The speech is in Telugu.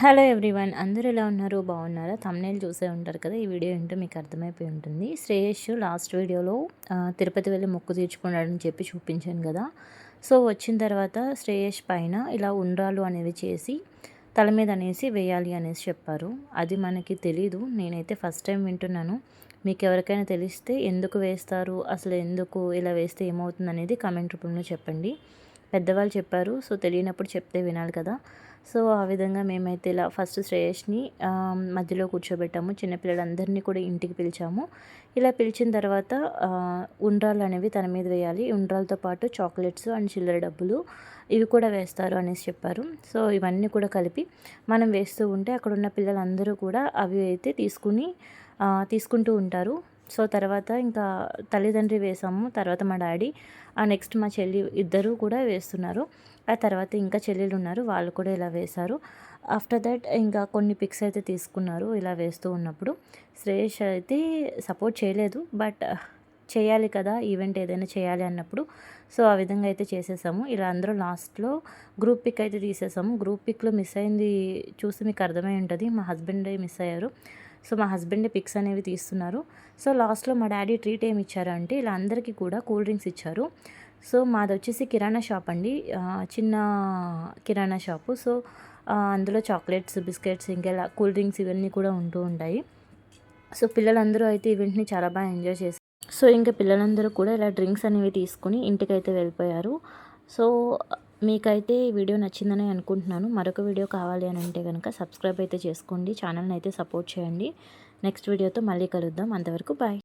హలో ఎవ్రీవన్ అందరూ ఎలా ఉన్నారు? బాగున్నారా? తమ్నేల్ చూసే ఉంటారు కదా ఈ వీడియో ఏంటో మీకు అర్థమైపోయి ఉంటుంది. శ్రేయస్ లాస్ట్ వీడియోలో తిరుపతి వెళ్ళి మొక్కు తీర్చుకున్నాడని చెప్పి చూపించాను కదా. సో వచ్చిన తర్వాత శ్రేయస్ పైన ఇలా ఉండ్రాలు అనేవి చేసి తల మీద అనేసి వేయాలి అనేసి చెప్పారు. అది మనకి తెలీదు. నేనైతే ఫస్ట్ టైం వింటున్నాను. మీకు ఎవరికైనా తెలిస్తే ఎందుకు వేస్తారు? అసలు ఎందుకు ఇలా వేస్తే ఏమవుతుంది అనేది కామెంట్ రూపంలో చెప్పండి. పెద్దవాళ్ళు చెప్పారు. సో తెలియనప్పుడు చెప్తే వినాలి కదా. సో ఆ విధంగా మేమైతే ఇలా ఫస్ట్ శ్రేయస్ని మధ్యలో కూర్చోబెట్టాము. చిన్నపిల్లలందరినీ కూడా ఇంటికి పిలిచాము. ఇలా పిలిచిన తర్వాత ఉండ్రాలు అనేవి తన మీద వేయాలి. ఉండ్రాలతో పాటు చాక్లెట్స్ అండ్ చిల్లర డబ్బులు ఇవి కూడా వేస్తారు అనేసి చెప్పారు. సో ఇవన్నీ కూడా కలిపి మనం వేస్తూ ఉంటే అక్కడ ఉన్న పిల్లలందరూ కూడా అవి అయితే తీసుకుని తీసుకుంటూ ఉంటారు. సో తర్వాత ఇంకా తల్లిదండ్రి వేసాము తర్వాత మా డాడీ. ఆ నెక్స్ట్ మా చెల్లి ఇద్దరు కూడా వేస్తున్నారు. ఆ తర్వాత ఇంకా చెల్లెలు ఉన్నారు వాళ్ళు కూడా ఇలా వేశారు. ఆఫ్టర్ దట్ ఇంకా కొన్ని పిక్స్ అయితే తీసుకున్నారు ఇలా వేస్తూ ఉన్నప్పుడు. శ్రేయస్ అయితే సపోర్ట్ చేయలేదు బట్ చేయాలి కదా ఈవెంట్ ఏదైనా చేయాలి అన్నప్పుడు. సో ఆ విధంగా అయితే చేసేసాము. ఇలా అందరూ లాస్ట్లో గ్రూప్ పిక్ అయితే తీసేసాము. గ్రూప్ పిక్లో మిస్ అయింది చూసి మీకు అర్థమై ఉంటుంది. మా హస్బెండ్ మిస్ అయ్యారు. సో మా హస్బెండ్ పిక్స్ అనేవి తీస్తున్నారు. సో లాస్ట్లో మా డాడీ ట్రీట్ ఏమి ఇచ్చారంటే ఇలా అందరికీ కూడా కూల్ డ్రింక్స్ ఇచ్చారు. సో మాది వచ్చేసి కిరాణా షాప్ అండి. చిన్న కిరాణా షాపు. సో అందులో చాక్లెట్స్ బిస్కెట్స్ ఇంకా కూల్ డ్రింక్స్ ఇవన్నీ కూడా ఉంటూ ఉంటాయి. సో పిల్లలందరూ అయితే ఈవెంట్ని చాలా బాగా ఎంజాయ్ చేశారు సో ఇంకా పిల్లలందరూ కూడా ఇలా డ్రింక్స్ అనేవి తీసుకుని ఇంటికైతే వెళ్ళిపోయారు. సో మీకైతే ఈ వీడియో నచ్చిందని అనుకుంటున్నాను. మరొక వీడియో కావాలి అని అంటే కనుక సబ్స్క్రైబ్ అయితే చేసుకోండి. ఛానల్ని అయితే సపోర్ట్ చేయండి. నెక్స్ట్ వీడియోతో మళ్ళీ కలుద్దాం. అంతవరకు బాయ్.